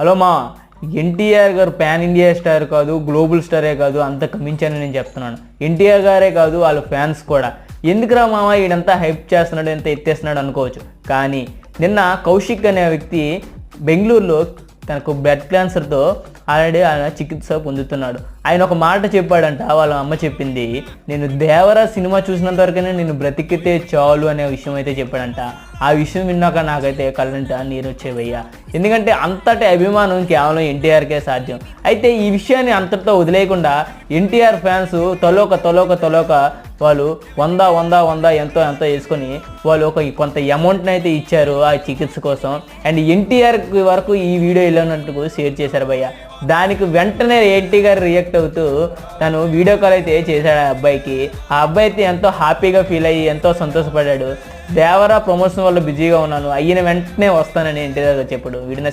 Hello మా NTR garu pan India star కాదు global స్టారే కాదు అంతకు మించని నేను చెప్తున్నాను. ఎన్టీఆర్ గారే కాదు వాళ్ళ ఫ్యాన్స్ కూడా. ఎందుకురా మామ ఈడంతా హైప్ చేస్తున్నాడు ఎంత ఎత్తేస్తున్నాడు అనుకోవచ్చు. కానీ నిన్న కౌశిక్ అనే వ్యక్తి బెంగళూరులో తనకు బ్లడ్ క్యాన్సర్తో ఆల్రెడీ ఆయన చికిత్స పొందుతున్నాడు. ఆయన ఒక మాట చెప్పాడంట వాళ్ళ అమ్మ చెప్పింది నేను దేవరా సినిమా చూసినంత వరకనే నేను బ్రతికితే చాలు అనే విషయం అయితే చెప్పాడంట. ఆ విషయం విన్నాక నాకైతే కళ్ళంట నీరు వచ్చేవయ్యా. ఎందుకంటే అంతటి అభిమానం కేవలం ఎన్టీఆర్కే సాధ్యం. అయితే ఈ విషయాన్ని అంతటితో వదిలేయకుండా ఎన్టీఆర్ ఫ్యాన్స్ తొలోక తొలోక తొలోక వాళ్ళు వంద వంద వంద ఎంతో ఎంతో వేసుకొని వాళ్ళు ఒక కొంత అమౌంట్ని అయితే ఇచ్చారు ఆ చికిత్స కోసం. అండ్ ఎన్టీఆర్ వరకు ఈ వీడియో వెళ్ళినట్టుకు షేర్ చేశారు భయ్య. దానికి వెంటనే ఎన్టీఆర్ గారు రియాక్ట్ అవుతూ తను వీడియో కాల్ అయితే చేశాడు ఆ అబ్బాయికి. ఆ అబ్బాయి అయితే ఎంతో హ్యాపీగా ఫీల్ అయ్యి ఎంతో సంతోషపడ్డాడు. దేవరా ప్రమోషన్ వల్ల బిజీగా ఉన్నాను అయిన వెంటనే వస్తానని ఇంటి దగ్గర చెప్పాడు వీడిని